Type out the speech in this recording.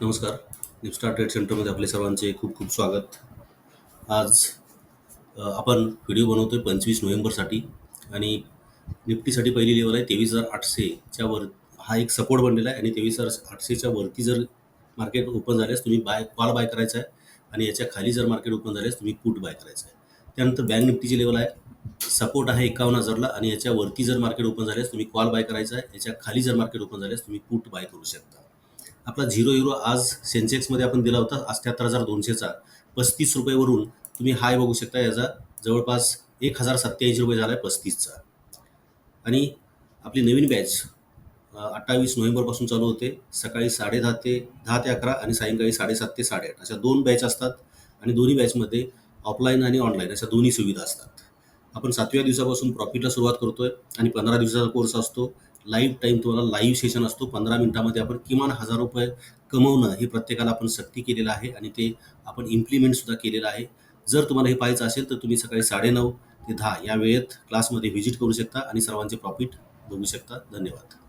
नमस्कार. निपस्टार ट्रेड सेंटरमध्ये आपले सर्वांचे खूप खूप स्वागत. आज आपण व्हिडिओ बनवतोय पंचवीस नोव्हेंबरसाठी आणि निफ्टीसाठी पहिली लेवल आहे तेवीस हजार आठशेच्या वर हा एक सपोर्ट बनलेला आहे आणि तेवीस हजार आठशेच्या वरती जर मार्केट ओपन झाल्यास तुम्ही बाय कॉल बाय करायचा आहे आणि याच्या खाली जर मार्केट ओपन झाल्यास तुम्ही पुट बाय करायचं आहे. त्यानंतर बँक निफ्टीची लेवल आहे. सपोर्ट आहे एकावन्न हजारला आणि याच्या वरती जर मार्केट ओपन झाल्यास तुम्ही कॉल बाय करायचा आहे. याच्या खाली जर मार्केट ओपन झाल्यास तुम्ही पुट बाय करू शकता. आपला झिरो हिरो आज सेन्सेक्समध्ये आपण दिला होता अठ्याहत्तर हजार दोनशेचा. पस्तीस रुपयेवरून तुम्ही हाय बघू शकता याचा. जवळपास एक हजार सत्याऐंशी रुपये झाला आहे पस्तीसचा. आणि आपली नवीन बॅच अठ्ठावीस नोव्हेंबरपासून चालू होते. सकाळी साडे दहा ते दहा ते अकरा आणि सायंकाळी साडेसात ते साडेआठ. अशा दोन बॅच असतात आणि दोन्ही बॅचमध्ये ऑफलाईन आणि ऑनलाईन अशा दोन्ही सुविधा असतात. आपण सातव्या दिवसापासून प्रॉफिटला सुरुवात करतोय आणि पंधरा दिवसाचा कोर्स असतो. लाईव्ह टाईम तुम्हाला लाईव्ह सेशन असतो. पंधरा मिनिटामध्ये आपण किमान हजार रुपये कमवणं हे प्रत्येकाला आपण सक्ती केलेलं आहे आणि ते आपण इम्प्लिमेंटसुद्धा केलेलं आहे. जर तुम्हाला हे पाहायचं असेल तर तुम्ही सकाळी साडेनऊ ते दहा या वेळेत क्लासमध्ये व्हिजिट करू शकता आणि सर्वांचे प्रॉफिट बघू शकता. धन्यवाद.